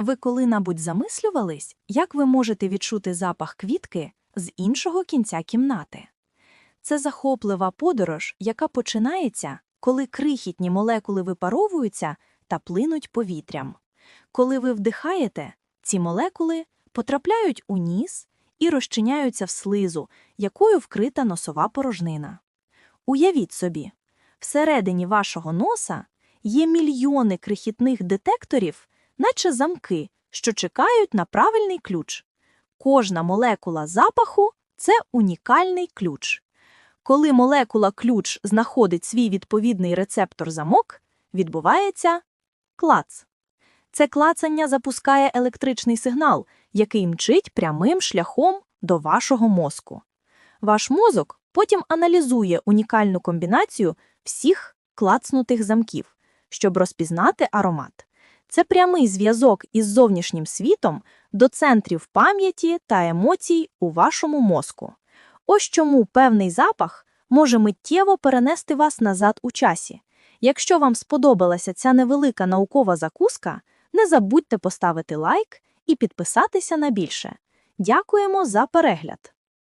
Ви коли-небудь замислювались, як ви можете відчути запах квітки з іншого кінця кімнати? Це захоплива подорож, яка починається, коли крихітні молекули випаровуються та плинуть повітрям. Коли ви вдихаєте, ці молекули потрапляють у ніс і розчиняються в слизу, якою вкрита носова порожнина. Уявіть собі, всередині вашого носа є мільйони крихітних детекторів, наче замки, що чекають на правильний ключ. Кожна молекула запаху це унікальний ключ. Коли молекула ключ знаходить свій відповідний рецептор замок, відбувається клац. Це клацання запускає електричний сигнал, який мчить прямим шляхом до вашого мозку. Ваш мозок потім аналізує унікальну комбінацію всіх клацнутих замків, щоб розпізнати аромат. Це прямий зв'язок із зовнішнім світом до центрів пам'яті та емоцій у вашому мозку. Ось чому певний запах може миттєво перенести вас назад у часі. Якщо вам сподобалася ця невелика наукова закуска, не забудьте поставити лайк і підписатися на більше. Дякуємо за перегляд!